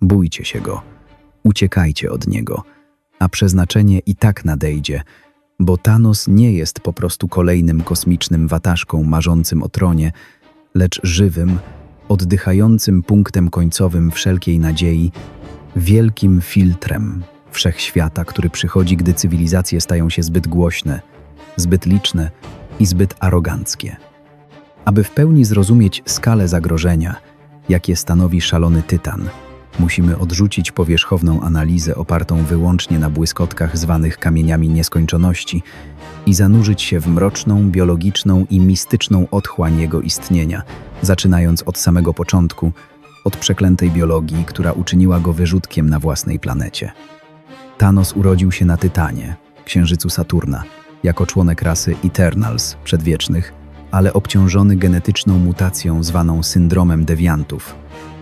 Bójcie się go, uciekajcie od niego, a przeznaczenie i tak nadejdzie, bo Thanos nie jest po prostu kolejnym kosmicznym wataszką marzącym o tronie, lecz żywym, oddychającym punktem końcowym wszelkiej nadziei, wielkim filtrem wszechświata, który przychodzi, gdy cywilizacje stają się zbyt głośne, zbyt liczne i zbyt aroganckie. Aby w pełni zrozumieć skalę zagrożenia, jakie stanowi szalony tytan, musimy odrzucić powierzchowną analizę opartą wyłącznie na błyskotkach zwanych kamieniami nieskończoności i zanurzyć się w mroczną, biologiczną i mistyczną otchłań jego istnienia, zaczynając od samego początku, od przeklętej biologii, która uczyniła go wyrzutkiem na własnej planecie. Thanos urodził się na Tytanie, księżycu Saturna, jako członek rasy Eternals, przedwiecznych, ale obciążony genetyczną mutacją zwaną syndromem dewiantów.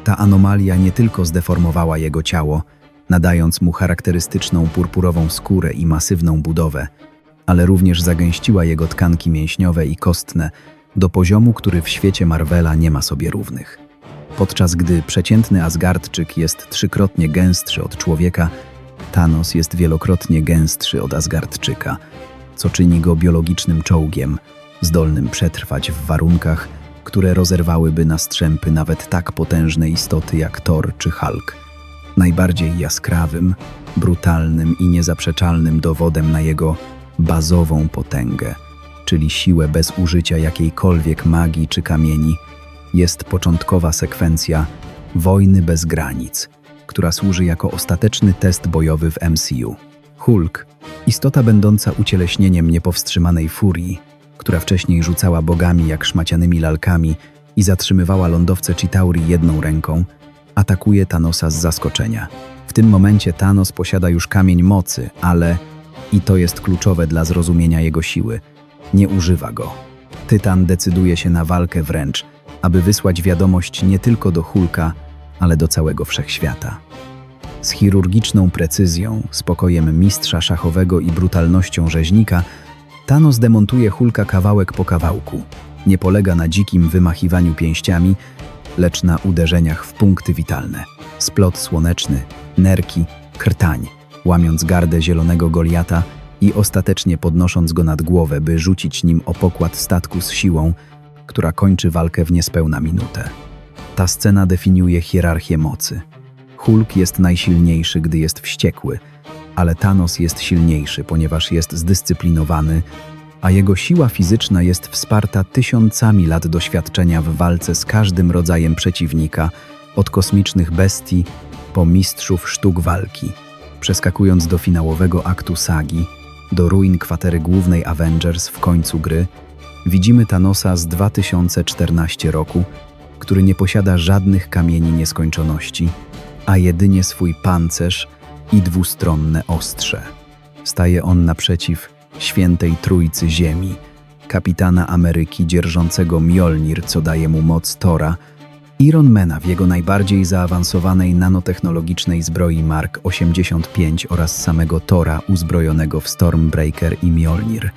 Ta anomalia nie tylko zdeformowała jego ciało, nadając mu charakterystyczną purpurową skórę i masywną budowę, ale również zagęściła jego tkanki mięśniowe i kostne do poziomu, który w świecie Marvela nie ma sobie równych. Podczas gdy przeciętny Asgardczyk jest trzykrotnie gęstszy od człowieka, Thanos jest wielokrotnie gęstszy od Asgardczyka, co czyni go biologicznym czołgiem, zdolnym przetrwać w warunkach, które rozerwałyby na strzępy nawet tak potężne istoty jak Thor czy Hulk. Najbardziej jaskrawym, brutalnym i niezaprzeczalnym dowodem na jego bazową potęgę, czyli siłę bez użycia jakiejkolwiek magii czy kamieni, jest początkowa sekwencja Wojny bez granic, która służy jako ostateczny test bojowy w MCU. Hulk, istota będąca ucieleśnieniem niepowstrzymanej furii, która wcześniej rzucała bogami jak szmacianymi lalkami i zatrzymywała lądowce Chitauri jedną ręką, atakuje Thanosa z zaskoczenia. W tym momencie Thanos posiada już kamień mocy, ale, i to jest kluczowe dla zrozumienia jego siły, nie używa go. Tytan decyduje się na walkę wręcz, aby wysłać wiadomość nie tylko do Hulka, ale do całego wszechświata. Z chirurgiczną precyzją, spokojem mistrza szachowego i brutalnością rzeźnika, Thanos demontuje Hulka kawałek po kawałku. Nie polega na dzikim wymachiwaniu pięściami, lecz na uderzeniach w punkty witalne. Splot słoneczny, nerki, krtań, łamiąc gardę zielonego Goliata i ostatecznie podnosząc go nad głowę, by rzucić nim o pokład statku z siłą, która kończy walkę w niespełna minutę. Ta scena definiuje hierarchię mocy. Hulk jest najsilniejszy, gdy jest wściekły, ale Thanos jest silniejszy, ponieważ jest zdyscyplinowany, a jego siła fizyczna jest wsparta tysiącami lat doświadczenia w walce z każdym rodzajem przeciwnika, od kosmicznych bestii po mistrzów sztuk walki. Przeskakując do finałowego aktu sagi, do ruin kwatery głównej Avengers w końcu gry, widzimy Thanosa z 2014 roku, który nie posiada żadnych kamieni nieskończoności, a jedynie swój pancerz i dwustronne ostrze. Staje on naprzeciw świętej Trójcy Ziemi, kapitana Ameryki dzierżącego Mjolnir, co daje mu moc Tora, Ironmana w jego najbardziej zaawansowanej nanotechnologicznej zbroi Mark 85 oraz samego Tora uzbrojonego w Stormbreaker i Mjolnir.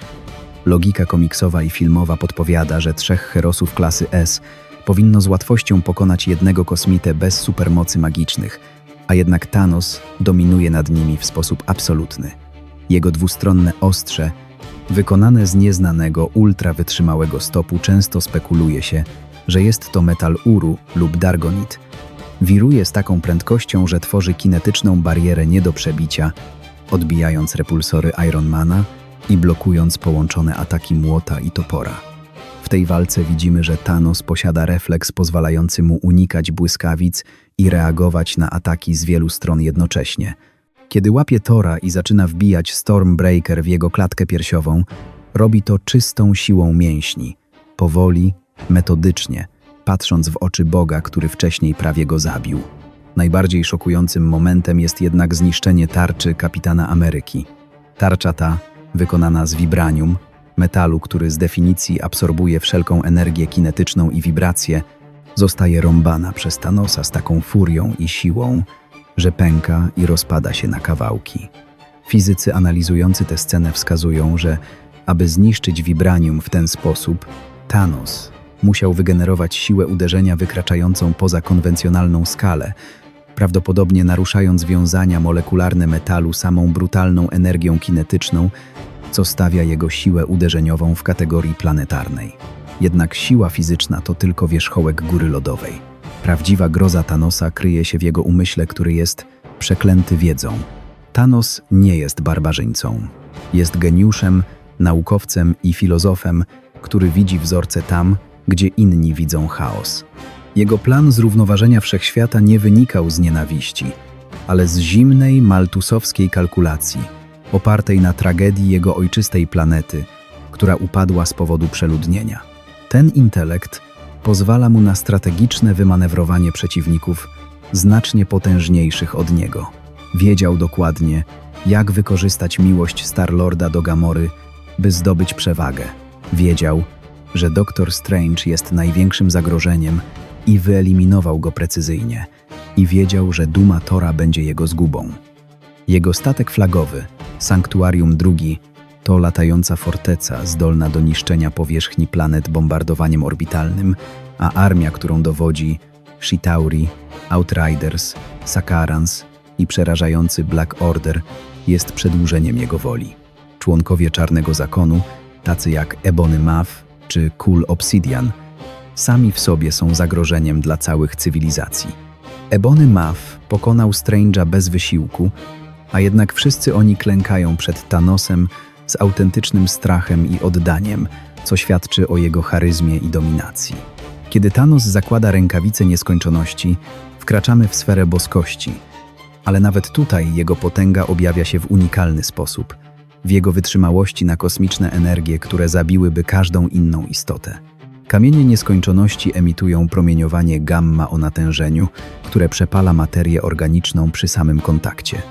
Logika komiksowa i filmowa podpowiada, że trzech herosów klasy S powinno z łatwością pokonać jednego kosmitę bez supermocy magicznych, a jednak Thanos dominuje nad nimi w sposób absolutny. Jego dwustronne ostrze, wykonane z nieznanego, ultrawytrzymałego stopu, często spekuluje się, że jest to metal uru lub dargonit. Wiruje z taką prędkością, że tworzy kinetyczną barierę nie do przebicia, odbijając repulsory Ironmana i blokując połączone ataki młota i topora. W tej walce widzimy, że Thanos posiada refleks pozwalający mu unikać błyskawic i reagować na ataki z wielu stron jednocześnie. Kiedy łapie Tora i zaczyna wbijać Stormbreaker w jego klatkę piersiową, robi to czystą siłą mięśni, powoli, metodycznie, patrząc w oczy Boga, który wcześniej prawie go zabił. Najbardziej szokującym momentem jest jednak zniszczenie tarczy kapitana Ameryki. Tarcza ta, wykonana z vibranium, metalu, który z definicji absorbuje wszelką energię kinetyczną i wibrację, zostaje rąbana przez Thanosa z taką furią i siłą, że pęka i rozpada się na kawałki. Fizycy analizujący tę scenę wskazują, że aby zniszczyć vibranium w ten sposób, Thanos musiał wygenerować siłę uderzenia wykraczającą poza konwencjonalną skalę, prawdopodobnie naruszając wiązania molekularne metalu samą brutalną energią kinetyczną, co stawia jego siłę uderzeniową w kategorii planetarnej. Jednak siła fizyczna to tylko wierzchołek góry lodowej. Prawdziwa groza Thanosa kryje się w jego umyśle, który jest przeklęty wiedzą. Thanos nie jest barbarzyńcą. Jest geniuszem, naukowcem i filozofem, który widzi wzorce tam, gdzie inni widzą chaos. Jego plan zrównoważenia wszechświata nie wynikał z nienawiści, ale z zimnej, maltusowskiej kalkulacji, opartej na tragedii jego ojczystej planety, która upadła z powodu przeludnienia. Ten intelekt pozwala mu na strategiczne wymanewrowanie przeciwników znacznie potężniejszych od niego. Wiedział dokładnie, jak wykorzystać miłość Starlorda do Gamory, by zdobyć przewagę. Wiedział, że Doktor Strange jest największym zagrożeniem i wyeliminował go precyzyjnie. I wiedział, że duma Tora będzie jego zgubą. Jego statek flagowy, Sanktuarium II, to latająca forteca zdolna do niszczenia powierzchni planet bombardowaniem orbitalnym, a armia, którą dowodzi Shitauri, Outriders, Sakarans i przerażający Black Order jest przedłużeniem jego woli. Członkowie Czarnego Zakonu, tacy jak Ebony Maw czy Cool Obsidian, sami w sobie są zagrożeniem dla całych cywilizacji. Ebony Maw pokonał Strange'a bez wysiłku, a jednak wszyscy oni klękają przed Thanosem z autentycznym strachem i oddaniem, co świadczy o jego charyzmie i dominacji. Kiedy Thanos zakłada rękawice nieskończoności, wkraczamy w sferę boskości, ale nawet tutaj jego potęga objawia się w unikalny sposób, w jego wytrzymałości na kosmiczne energie, które zabiłyby każdą inną istotę. Kamienie nieskończoności emitują promieniowanie gamma o natężeniu, które przepala materię organiczną przy samym kontakcie.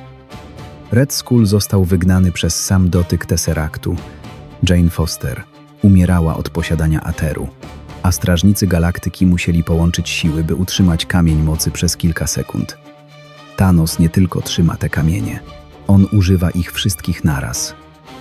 Red Skull został wygnany przez sam dotyk Tesseractu. Jane Foster umierała od posiadania ateru, a strażnicy galaktyki musieli połączyć siły, by utrzymać kamień mocy przez kilka sekund. Thanos nie tylko trzyma te kamienie, on używa ich wszystkich naraz.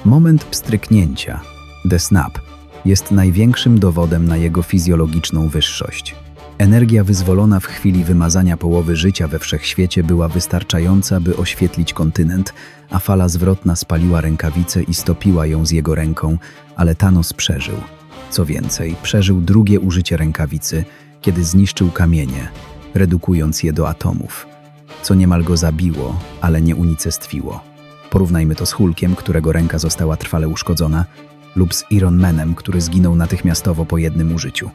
Moment pstryknięcia, the snap, jest największym dowodem na jego fizjologiczną wyższość. Energia wyzwolona w chwili wymazania połowy życia we wszechświecie była wystarczająca, by oświetlić kontynent, a fala zwrotna spaliła rękawicę i stopiła ją z jego ręką, ale Thanos przeżył. Co więcej, przeżył drugie użycie rękawicy, kiedy zniszczył kamienie, redukując je do atomów, co niemal go zabiło, ale nie unicestwiło. Porównajmy to z Hulkiem, którego ręka została trwale uszkodzona, lub z Iron Manem, który zginął natychmiastowo po jednym użyciu.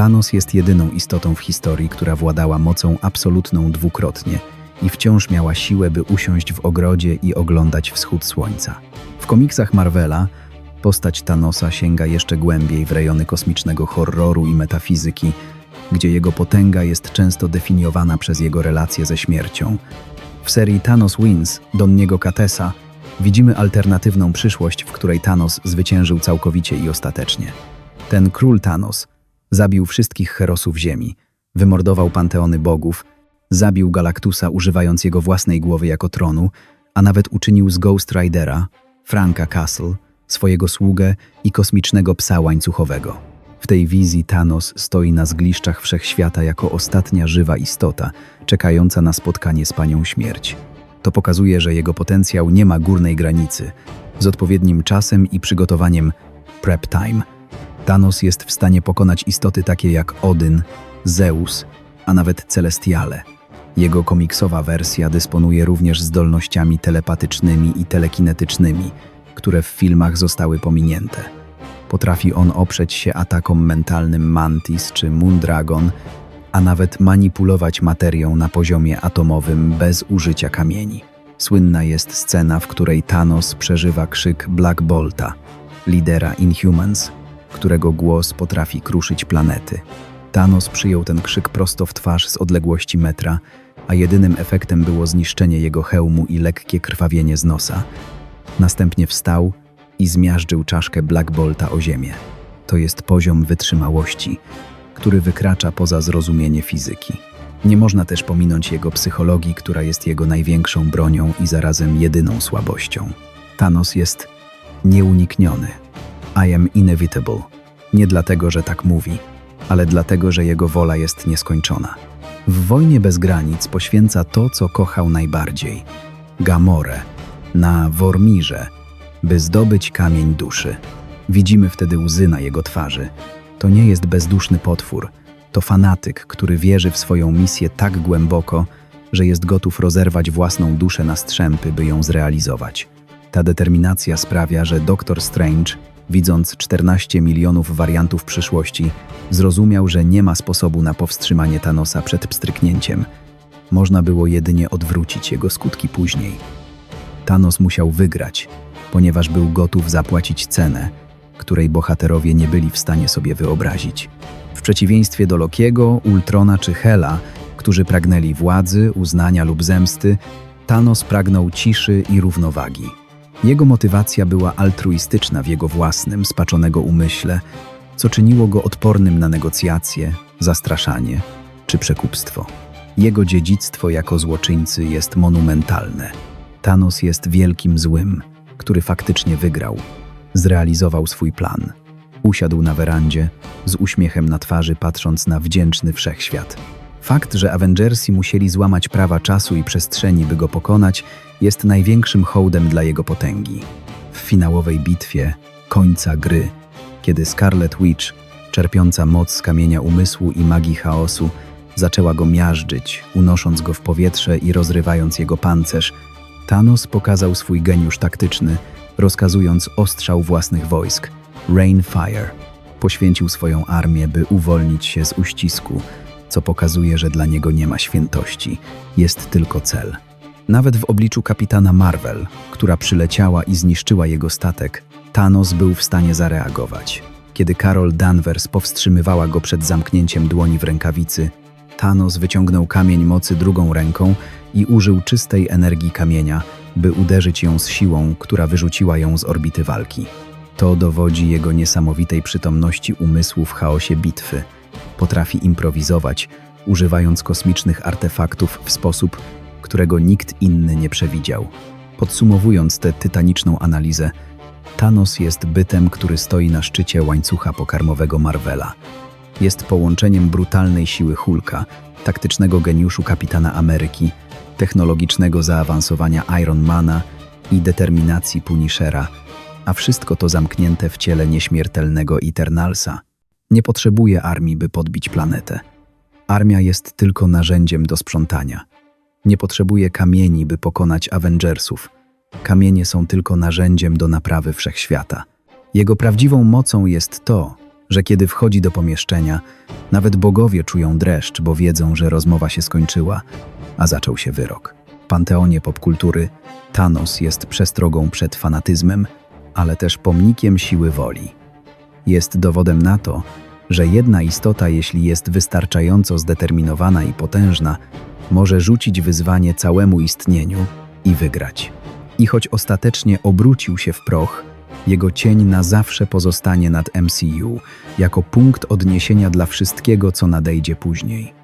Thanos jest jedyną istotą w historii, która władała mocą absolutną dwukrotnie i wciąż miała siłę, by usiąść w ogrodzie i oglądać wschód słońca. W komiksach Marvela postać Thanosa sięga jeszcze głębiej w rejony kosmicznego horroru i metafizyki, gdzie jego potęga jest często definiowana przez jego relacje ze śmiercią. W serii Thanos Wins Donniego Katesa widzimy alternatywną przyszłość, w której Thanos zwyciężył całkowicie i ostatecznie. Ten król Thanos zabił wszystkich herosów Ziemi, wymordował panteony bogów, zabił Galactusa używając jego własnej głowy jako tronu, a nawet uczynił z Ghost Ridera, Franka Castle, swojego sługę i kosmicznego psa łańcuchowego. W tej wizji Thanos stoi na zgliszczach wszechświata jako ostatnia żywa istota, czekająca na spotkanie z panią śmierć. To pokazuje, że jego potencjał nie ma górnej granicy. Z odpowiednim czasem i przygotowaniem prep time Thanos jest w stanie pokonać istoty takie jak Odyn, Zeus, a nawet Celestiale. Jego komiksowa wersja dysponuje również zdolnościami telepatycznymi i telekinetycznymi, które w filmach zostały pominięte. Potrafi on oprzeć się atakom mentalnym Mantis czy Moondragon, a nawet manipulować materią na poziomie atomowym bez użycia kamieni. Słynna jest scena, w której Thanos przeżywa krzyk Black Bolta, lidera Inhumans, którego głos potrafi kruszyć planety. Thanos przyjął ten krzyk prosto w twarz z odległości metra, a jedynym efektem było zniszczenie jego hełmu i lekkie krwawienie z nosa. Następnie wstał i zmiażdżył czaszkę Black Bolta o ziemię. To jest poziom wytrzymałości, który wykracza poza zrozumienie fizyki. Nie można też pominąć jego psychologii, która jest jego największą bronią i zarazem jedyną słabością. Thanos jest nieunikniony. I am inevitable. Nie dlatego, że tak mówi, ale dlatego, że jego wola jest nieskończona. W wojnie bez granic poświęca to, co kochał najbardziej Gamorę na Wormirze, by zdobyć kamień duszy. Widzimy wtedy łzy na jego twarzy. To nie jest bezduszny potwór, to fanatyk, który wierzy w swoją misję tak głęboko, że jest gotów rozerwać własną duszę na strzępy, by ją zrealizować. Ta determinacja sprawia, że Doktor Strange, widząc 14 milionów wariantów przyszłości, zrozumiał, że nie ma sposobu na powstrzymanie Thanosa przed pstryknięciem. Można było jedynie odwrócić jego skutki później. Thanos musiał wygrać, ponieważ był gotów zapłacić cenę, której bohaterowie nie byli w stanie sobie wyobrazić. W przeciwieństwie do Lokiego, Ultrona czy Hela, którzy pragnęli władzy, uznania lub zemsty, Thanos pragnął ciszy i równowagi. Jego motywacja była altruistyczna w jego własnym, spaczonego umyśle, co czyniło go odpornym na negocjacje, zastraszanie czy przekupstwo. Jego dziedzictwo jako złoczyńcy jest monumentalne. Thanos jest wielkim złym, który faktycznie wygrał. Zrealizował swój plan. Usiadł na werandzie, z uśmiechem na twarzy, patrząc na wdzięczny wszechświat. Fakt, że Avengersi musieli złamać prawa czasu i przestrzeni, by go pokonać, jest największym hołdem dla jego potęgi. W finałowej bitwie, końca gry, kiedy Scarlet Witch, czerpiąca moc z kamienia umysłu i magii chaosu, zaczęła go miażdżyć, unosząc go w powietrze i rozrywając jego pancerz, Thanos pokazał swój geniusz taktyczny, rozkazując ostrzał własnych wojsk Rain Fire. Poświęcił swoją armię, by uwolnić się z uścisku, co pokazuje, że dla niego nie ma świętości, jest tylko cel. Nawet w obliczu kapitana Marvel, która przyleciała i zniszczyła jego statek, Thanos był w stanie zareagować. Kiedy Carol Danvers powstrzymywała go przed zamknięciem dłoni w rękawicy, Thanos wyciągnął kamień mocy drugą ręką i użył czystej energii kamienia, by uderzyć ją z siłą, która wyrzuciła ją z orbity walki. To dowodzi jego niesamowitej przytomności umysłu w chaosie bitwy. Potrafi improwizować, używając kosmicznych artefaktów w sposób, którego nikt inny nie przewidział. Podsumowując tę tytaniczną analizę, Thanos jest bytem, który stoi na szczycie łańcucha pokarmowego Marvela. Jest połączeniem brutalnej siły Hulka, taktycznego geniuszu kapitana Ameryki, technologicznego zaawansowania Ironmana i determinacji Punishera, a wszystko to zamknięte w ciele nieśmiertelnego Eternalsa. Nie potrzebuje armii, by podbić planetę. Armia jest tylko narzędziem do sprzątania. Nie potrzebuje kamieni, by pokonać Avengersów. Kamienie są tylko narzędziem do naprawy wszechświata. Jego prawdziwą mocą jest to, że kiedy wchodzi do pomieszczenia, nawet bogowie czują dreszcz, bo wiedzą, że rozmowa się skończyła, a zaczął się wyrok. W panteonie popkultury Thanos jest przestrogą przed fanatyzmem, ale też pomnikiem siły woli. Jest dowodem na to, że jedna istota, jeśli jest wystarczająco zdeterminowana i potężna, może rzucić wyzwanie całemu istnieniu i wygrać. I choć ostatecznie obrócił się w proch, jego cień na zawsze pozostanie nad MCU jako punkt odniesienia dla wszystkiego, co nadejdzie później.